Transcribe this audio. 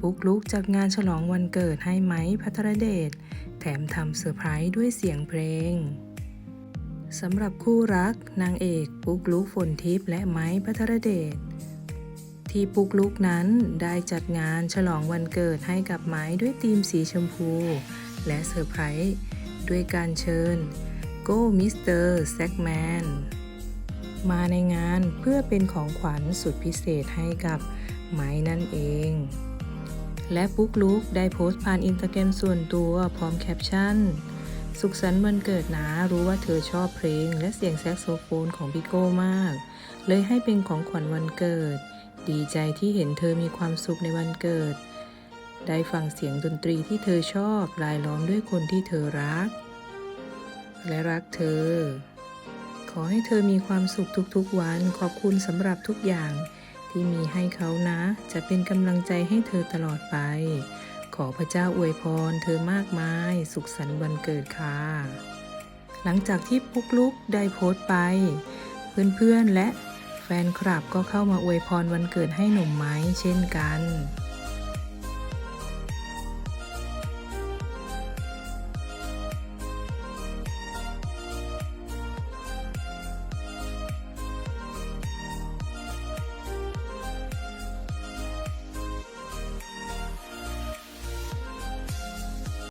ปุ๊กลุกจากงานฉลองวันเกิดให้ไม้พัทรเดช แถมทำเซอร์ไพรส์ด้วยเสียงเพลงสำหรับคู่รักนางเอกปุ๊กลุกฝนทิพย์และไม้พัทรเดช ที่ปุ๊กลุกนั้นได้จัดงานฉลองวันเกิดให้กับไม้ด้วยธีมสีชมพู และเซอร์ไพรส์ด้วยการเชิญโก้มิสเตอร์แซกแมนมาในงานเพื่อเป็นของขวัญสุดพิเศษให้กับไม้นั่นเอง และปุ๊กลุกได้โพสต์ผ่านอินสตาแกรมส่วนตัวพร้อมแคปชั่น สุขสันต์วันเกิดนะรู้ว่าเธอชอบเพลง และเสียงแซกโซโฟนของพี่โก้มาก เลยให้เป็นของขวัญวันเกิด ดีใจที่เห็นเธอมีความสุขในวันเกิด ได้ฟังเสียงดนตรีที่เธอชอบรายล้อมด้วยคนที่เธอรัก และรักเธอ ขอให้เธอมีความสุขทุกๆวันขอบคุณสำหรับทุกอย่าง ที่มีให้เขานะ จะเป็นกำลังใจให้เธอตลอดไป ขอพระเจ้าอวยพรเธอมากมาย สุขสันต์วันเกิดค่ะ หลังจากที่ปุ๊กลุกได้โพสต์ไป เพื่อนๆและแฟนคลับก็เข้ามาอวยพรวันเกิดให้หนุ่มไม้เช่นกัน